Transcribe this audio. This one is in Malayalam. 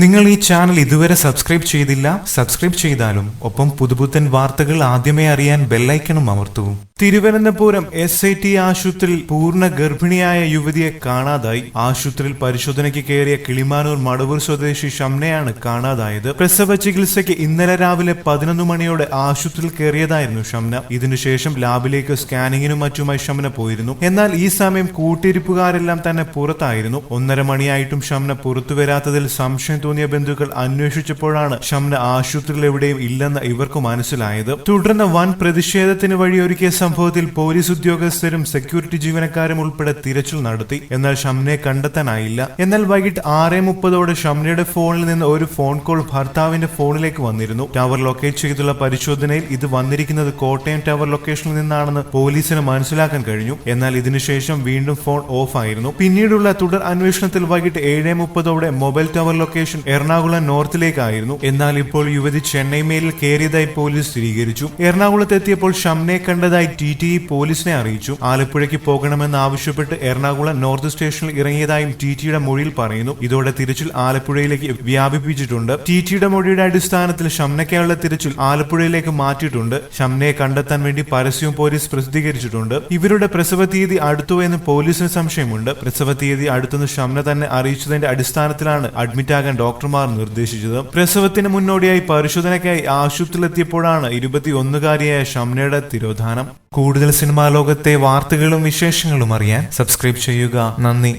നിങ്ങൾ ഈ ചാനൽ ഇതുവരെ സബ്സ്ക്രൈബ് ചെയ്തില്ല സബ്സ്ക്രൈബ് ചെയ്താലും ഒപ്പം പുതുപുത്തൻ വാർത്തകൾ ആദ്യമേ അറിയാൻ ബെല്ലൈക്കണും അമർത്തൂ. തിരുവനന്തപുരം എസ് ഐ ടി ആശുപത്രിയിൽ പൂർണ ഗർഭിണിയായ യുവതിയെ കാണാതായി. ആശുപത്രിയിൽ പരിശോധനയ്ക്ക് കയറിയ കിളിമാനൂർ മടവൂർ സ്വദേശി ഷംനയാണ് കാണാതായത്. പ്രസവ ചികിത്സയ്ക്ക് ഇന്നലെ രാവിലെ പതിനൊന്ന് മണിയോടെ ആശുപത്രിയിൽ കയറിയതായിരുന്നു ഷംന. ഇതിനുശേഷം ലാബിലേക്ക് സ്കാനിങ്ങിനും മറ്റുമായി ഷംന പോയിരുന്നു. എന്നാൽ ഈ സമയം കൂട്ടിരിപ്പുകാരെല്ലാം തന്നെ പുറത്തായിരുന്നു. ഒന്നര മണിയായിട്ടും ഷംന പുറത്തു വരാത്തതിൽ സംശയം തോന്നിയ ബന്ധുക്കൾ അന്വേഷിച്ചപ്പോഴാണ് ഷംന ആശുപത്രിയിൽ എവിടെയും ഇല്ലെന്ന് ഇവർക്ക് മനസ്സിലായത്. തുടർന്ന് വൻ പ്രതിഷേധത്തിന് വഴിയൊരുക്കിയ സംഭവത്തിൽ പോലീസ് ഉദ്യോഗസ്ഥരും സെക്യൂരിറ്റി ജീവനക്കാരും ഉൾപ്പെടെ തിരച്ചിൽ നടത്തി. എന്നാൽ ഷംനെ കണ്ടെത്താനായില്ല. എന്നാൽ വൈകിട്ട് ആറ് മുപ്പതോടെ ഷംനയുടെ ഫോണിൽ നിന്ന് ഒരു ഫോൺ കോൾ ഭർത്താവിന്റെ ഫോണിലേക്ക് വന്നിരുന്നു. ടവർ ലൊക്കേറ്റ് ചെയ്തുള്ള പരിശോധനയിൽ ഇത് വന്നിരിക്കുന്നത് കോട്ടയം ടവർ ലൊക്കേഷനിൽ നിന്നാണെന്ന് പോലീസിന് മനസ്സിലാക്കാൻ കഴിഞ്ഞു. എന്നാൽ ഇതിനുശേഷം വീണ്ടും ഫോൺ ഓഫ് ആയിരുന്നു പിന്നീടുള്ള തുടർ അന്വേഷണത്തിൽ വൈകിട്ട് ഏഴ് മുപ്പതോടെ മൊബൈൽ ടവർ ലൊക്കേഷൻ എറണാകുളം നോർത്തിലേക്കായിരുന്നു. എന്നാൽ ഇപ്പോൾ യുവതി ചെന്നൈ മേലിൽ കയറിയതായി പോലീസ് സ്ഥിരീകരിച്ചു. എറണാകുളത്ത് എത്തിയപ്പോൾ ഷംനെ കണ്ടതായി ടി ടി ഇ പോലീസിനെ അറിയിച്ചു. ആലപ്പുഴയ്ക്ക് പോകണമെന്ന് ആവശ്യപ്പെട്ട് എറണാകുളം നോർത്ത് സ്റ്റേഷനിൽ ഇറങ്ങിയതായും ടി ടിയുടെ മൊഴിയിൽ പറയുന്നു. ഇതോടെ തിരച്ചിൽ ആലപ്പുഴയിലേക്ക് വ്യാപിപ്പിച്ചിട്ടുണ്ട്. ടി ടിയുടെ മൊഴിയുടെ അടിസ്ഥാനത്തിൽ ഷംനയ്ക്കായുള്ള തിരച്ചിൽ ആലപ്പുഴയിലേക്ക് മാറ്റിയിട്ടുണ്ട്. ഷംനയെ കണ്ടെത്താൻ വേണ്ടി പരസ്യവും പോലീസ് പ്രസിദ്ധീകരിച്ചിട്ടുണ്ട്. ഇവരുടെ പ്രസവ തീയതി അടുത്തു എന്ന് പോലീസിന് സംശയമുണ്ട്. പ്രസവ തീയതി അടുത്തെന്ന് ഷംന തന്നെ അറിയിച്ചതിന്റെ അടിസ്ഥാനത്തിലാണ് അഡ്മിറ്റ് ആകാൻ ഡോക്ടർമാർ നിർദ്ദേശിച്ചത് പ്രസവത്തിന് മുന്നോടിയായി പരിശോധനയ്ക്കായി ആശുപത്രിയിലെത്തിയപ്പോഴാണ് ഇരുപത്തിയൊന്നുകാരിയായ ഷംനയുടെ തിരോധാനം. കൂടുതൽ സിനിമാ ലോകത്തെ വാർത്തകളും വിശേഷങ്ങളും അറിയാൻ സബ്സ്ക്രൈബ് ചെയ്യുക. നന്ദി.